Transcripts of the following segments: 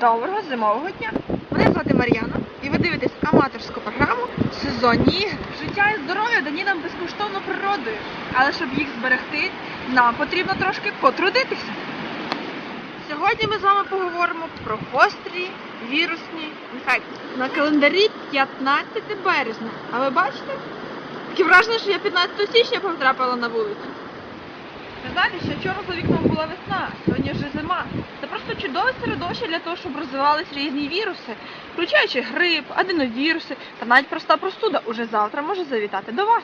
Доброго зимового дня! Мене звати Мар'яна, і ви дивитесь аматорську програму Сезонні ігри. Життя і здоров'я дані нам безкоштовно природою, але щоб їх зберегти, нам потрібно трошки потрудитися. Сьогодні ми з вами поговоримо про гострі вірусні інфекції. На календарі 15 березня. А ви бачите? Таке враження, що я 15 січня потрапила на вулицю. Знаєте, що вчора за вікном була весна, сьогодні вже зима. Це просто чудове середовище для того, щоб розвивались різні віруси, включаючи грип, аденовіруси та навіть проста простуда уже завтра може завітати до вас.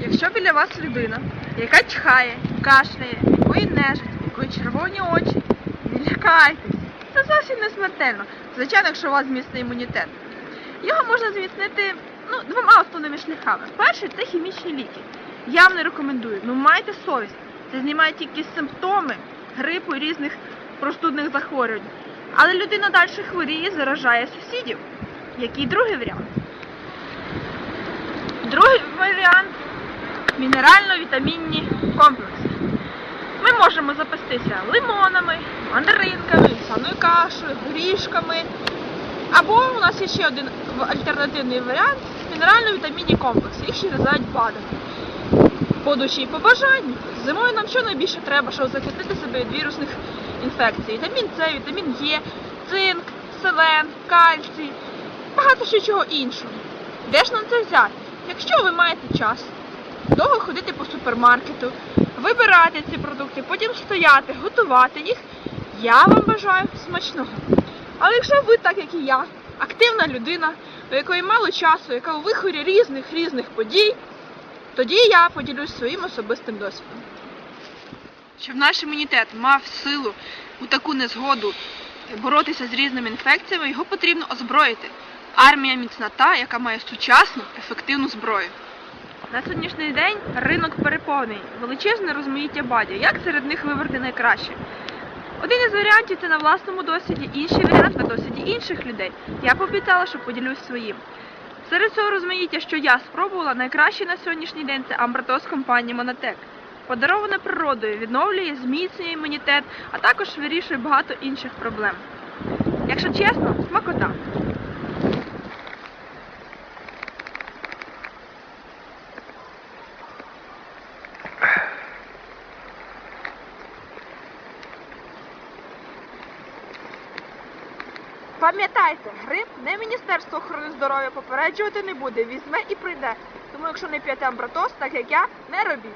Якщо біля вас людина, яка чхає, кашляє, якої нежить, якої червоні очі, не лякайтесь. Це зовсім не смертельно. Звичайно, якщо у вас зміцний імунітет. Його можна зміцнити ну, двома основними шляхами. Перший це хімічні ліки. Я вам не рекомендую. Ну майте совість. Це знімає тільки симптоми грипу і різних простудних захворювань. Але людина далі хворіє, заражає сусідів. Який другий варіант? Другий варіант мінерально-вітамінні комплекси. Ми можемо запастися лимонами, мандаринками, лісаною кашею, горішками. Або у нас є ще один альтернативний варіант мінерально-вітамінні комплекси. Їх ще називають БАДами. По душі і по бажанню. Зимою нам що найбільше треба, щоб захистити себе від вірусних інфекцій? Вітамін С, вітамін Е, цинк, селен, кальцій, багато ще чого іншого. Де ж нам це взяти? Якщо ви маєте час, довго ходити по супермаркету, вибирати ці продукти, потім стояти, готувати їх, я вам бажаю смачного. Але якщо ви, так як і я, активна людина, у якої мало часу, яка у вихорі різних різних подій, тоді я поділюсь своїм особистим досвідом. Щоб наш імунітет мав силу у таку незгоду боротися з різними інфекціями, його потрібно озброїти. Армія міцна та, яка має сучасну, ефективну зброю. На сьогоднішній день ринок переповнений, величезне розмаїття бадів. Як серед них вибрати найкраще? Один із варіантів це на власному досвіді, інший варіант на досвіді інших людей. Я пообіцяла, що поділюсь своїм. Серед цього розмаїття, що я спробувала, найкраще на сьогоднішній день це амбратоз компанії Монотек. Подароване природою, відновлює, зміцнює імунітет, а також вирішує багато інших проблем. Якщо чесно, смакота. Пам'ятайте, грип не Міністерство охорони здоров'я попереджувати не буде, візьме і прийде. Тому якщо не п'єте амбратоз, так як я, не робіть.